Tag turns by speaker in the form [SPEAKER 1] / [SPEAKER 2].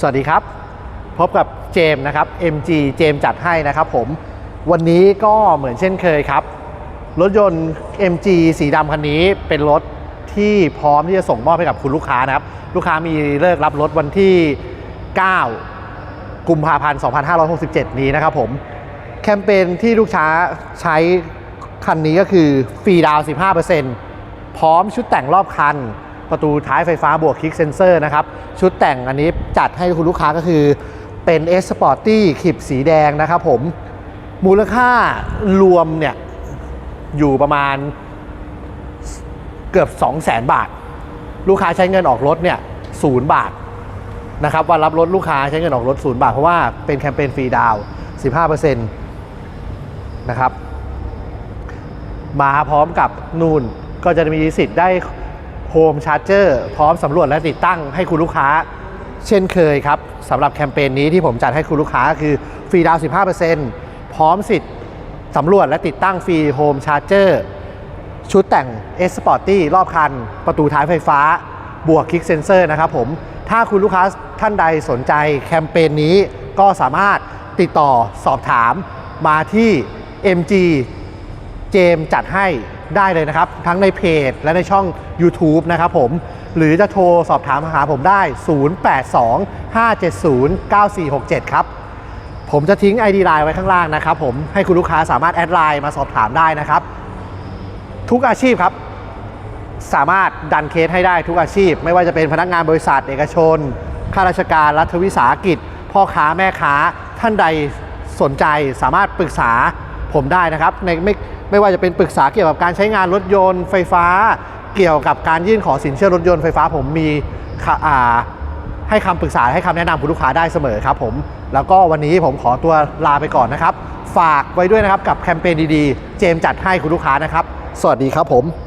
[SPEAKER 1] สวัสดีครับ พบกับเจมส์นะครับ MG เจมส์จัดให้นะครับผม วันนี้ก็เหมือนเช่นเคยครับ รถยนต์ MG สีดำคันนี้เป็นรถที่พร้อมที่จะส่งมอบให้กับคุณลูกค้านะครับ ลูกค้ามีเลิกรับรถวันที่ 9 กุมภาพันธ์ 2567 นี้นะครับผม แคมเปญที่ลูกค้าใช้คันนี้ก็คือฟรีดาวน์15%พร้อมชุดแต่งรอบคัน ประตูท้ายไฟฟ้าบวกคลิกเซนเซอร์นะครับ ชุดแต่งอันนี้จัดให้คุณลูกค้าก็คือเป็น S Sporty ขีบสีแดงนะครับผม มูลค่ารวมเนี่ย อยู่ประมาณเกือบ 2 0 0 0 0 0 บาท ลูกค้าใช้เงินออกรถเนี่ยศูนย์บาทนะครับวันรับรถลูกค้าใช้เงินออกรถศูนย์บาท เพราะว่าเป็นแคมเปญฟรีดาวน์15%นะครับมาพร้อมกับนูนก็จะมีสิทธิ์ได้ โฮมชาร์จเจอร์พร้อมสำรวจและติดตั้งให้คุณลูกค้า เช่นเคยครับสำหรับแคมเปญนี้ที่ผมจัดให้คุณลูกค้าคือฟรีดาวน์15%พร้อมสิทธิ์สำรวจและติดตั้งฟรีโฮมชาร์เจอร์ชุดแต่ง S Sporty รอบคัน ประตูท้ายไฟฟ้า บวกคลิกเซนเซอร์นะครับผม ถ้าคุณลูกค้าท่านใดสนใจแคมเปญนี้ก็สามารถติดต่อสอบถามมาที่ MG เจมจัดให้ ได้เลยนะครับ ทั้งในเพจและในช่อง YouTube นะครับผม หรือจะโทรสอบถามหาผมได้ 0825709467 ครับ ผมจะทิ้ง ID ไลน์ไว้ข้างล่างนะครับผมให้คุณลูกค้าสามารถแอดไลน์มาสอบถามได้นะครับ ทุกอาชีพครับ สามารถดันเคสให้ได้ทุกอาชีพ ไม่ว่าจะเป็นพนักงานบริษัทเอกชนข้าราชการรัฐวิสาหกิจ พ่อค้าแม่ค้าท่านใดสนใจสามารถปรึกษา ผมได้นะครับในไม่ไม่ว่าจะเป็นปรึกษาเกี่ยวกับการใช้งานรถยนต์ไฟฟ้า เกี่ยวกับการยื่นขอสินเชื่อรถยนต์ไฟฟ้า ผมมีให้คำปรึกษาให้คำแนะนำคุณลูกค้าได้เสมอครับผมแล้วก็วันนี้ผมขอตัวลาไปก่อนนะครับ ฝากไว้ด้วยนะครับกับแคมเปญดีๆ เจมจัดให้คุณลูกค้านะครับ สวัสดีครับผม